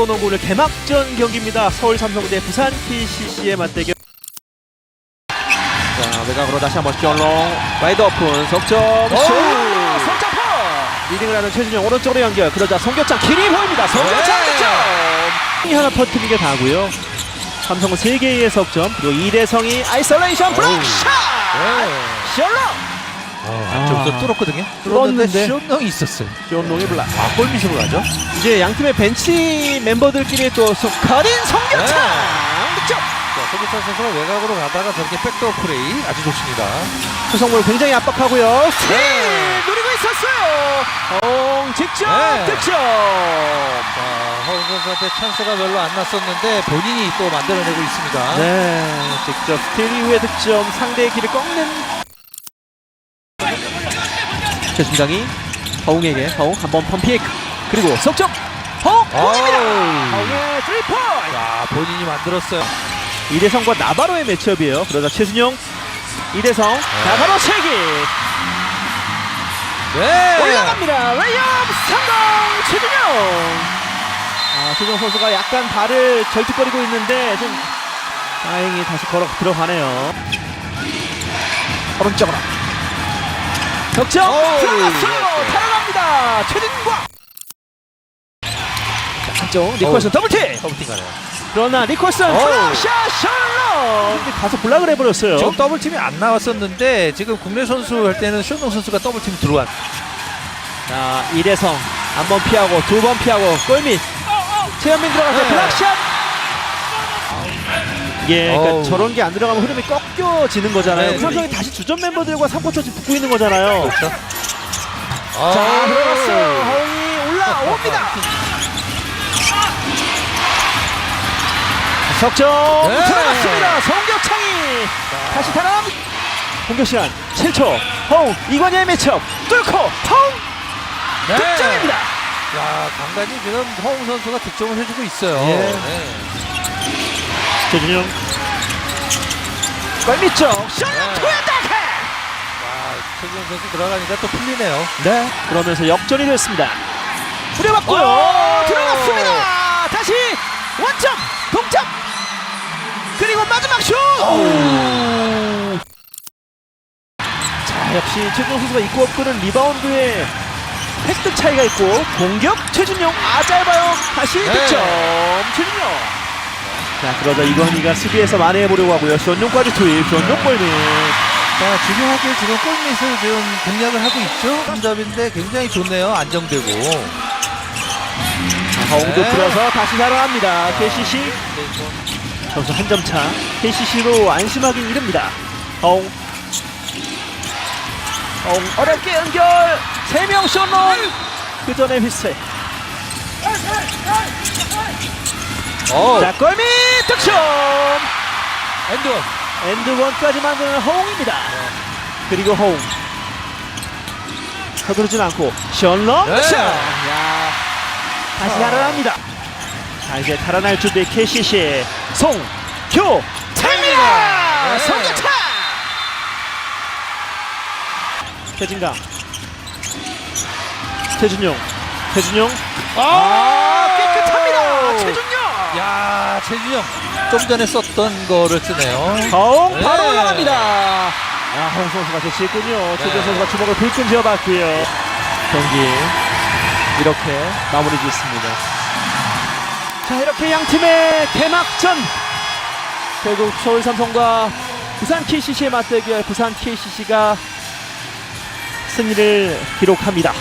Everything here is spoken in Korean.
프로농구를 개막전 경기입니다. 서울 삼성 대 부산 KCC의 맞대결. 자 외곽으로 다시 한번 셜롱 와이드 오픈 석점 슛 석점포 리딩을 하는 최준영 오른쪽으로 연결 그러자 송교창 길이 보입니다. 송교창 네. 득점 이 하나 퍼뜨린 게 다고요. 삼성은 3개의 석점 그리고 이대성이 아이솔레이션 블록 샷 셜롱 저부터 뚫었거든요. 뚫었는데. 쇼능이 있었어요. 셜롱이 블락 아, 골밑으로 가죠? 이제 양 팀의 벤치 멤버들끼리 또 소- 거린 송교창 득점 자, 소비찬 선수가 외곽으로 가다가 저렇게 백도어 플레이 아주 좋습니다. 추성물 굉장히 압박하고요. 스틸 네. 노리고 있었어요. 홍 직접 네. 득점. 자, 허웅 선수한테 찬스가 별로 안 났었는데 본인이 또 만들어내고 있습니다. 네, 직접 스틸 이후의 득점 상대의 길을 꺾는 최준강이 허웅에게 허웅 한 번 펌픽 그리고 석점 허웅 허웅입니다. 아우. 허웅의 3포인트. 자, 본인이 만들었어요. 이대성과 나바로의 매치업이에요. 그러자 최준용 이대성 나바로 체기 네. 올라갑니다. 레이업 성공 최준용. 아 최준용 선수가 약간 발을 절뚝거리고 있는데 좀 다행히 다시 걸어 들어가네요. 오른쪽으로 어우, 들어갔어요. 예. 달아납니다. 최준과 자, 한쪽 니콜슨 더블팀. 더블팀 가네요. 그러나 니콜슨 어우. 플러샷 셜로 근데 가서 블락을 해버렸어요. 지금 더블팀이 안 나왔었는데 지금 국내 선수 할 때는 쇼능 선수가 더블팀 들어간. 자 이대성 한 번 피하고 두 번 피하고 골밑 최현민 들어가서 네. 블락샷 예, 그러니까 어우. 저런 게 안 들어가면 흐름이 꺾여지는 거잖아요. 네. 삼성이 다시 주전 멤버들과 3쿼터씩 붙고 있는 거잖아요. 그렇죠. 자, 들어갔어요. 허웅이 올라옵니다. 석점 네. 들어갔습니다. 송교창이 다시 달아납니다. 공격 시간 7초. 허웅 이관여의 매첩 뚫고 허웅 네. 득점입니다. 야, 간간히 지금 허웅 선수가 득점을 해주고 있어요. 예. 네. 최준용 골밑 쪽 슛! 네. 투앤다크! 와, 최준 선수 들어가니까 또 풀리네요. 네 그러면서 역전이 됐습니다 후려받고요 오! 들어갔습니다 다시 원점 동점 그리고 마지막 슛 자 역시 최준용 선수가 입고 끄는 리바운드에 획득 차이가 있고 공격 최준용 아 짧아요 다시 네. 득점 최준용 자 그러자 이건희가 수비에서 만회해보려고 하고요 쇼용까지 투입 쇼용 골밑 자, 중요하게 지금 골밑을 지금 공략을 하고 있죠. 3점인데 굉장히 좋네요. 안정되고. 허웅도 네. 풀어서 다시 살아납니다. KCC 점수 한 점 차. KCC로 안심하기 이릅니다. 허웅. 허웅 어렵게 연결. 세 명 쇼론. 그 전에 휘슬. 어, 자 골밑 득점. 엔드원. 엔드원까지 만드는 허웅입니다. 그리고 허웅. 서두르진 않고 션런 네. 야, 다시 살아납니다. 자 이제 달아날 준비 KCC 송교 태입니다 네. 송교차 최진강 최준용 최준용 아, 깨끗합니다 최준용 야, 최준영. 좀 전에 썼던 거를 쓰네요. 허웅 바로 네. 올라갑니다 아 허웅 선수가 제치했군요 최준용 네. 선수가 주먹을 불끈 쥐어봤고요 경기 이렇게 마무리 짓습니다 자 이렇게 양 팀의 개막전 결국 서울 삼성과 부산 KCC의 맞대결 부산 KCC가 승리를 기록합니다.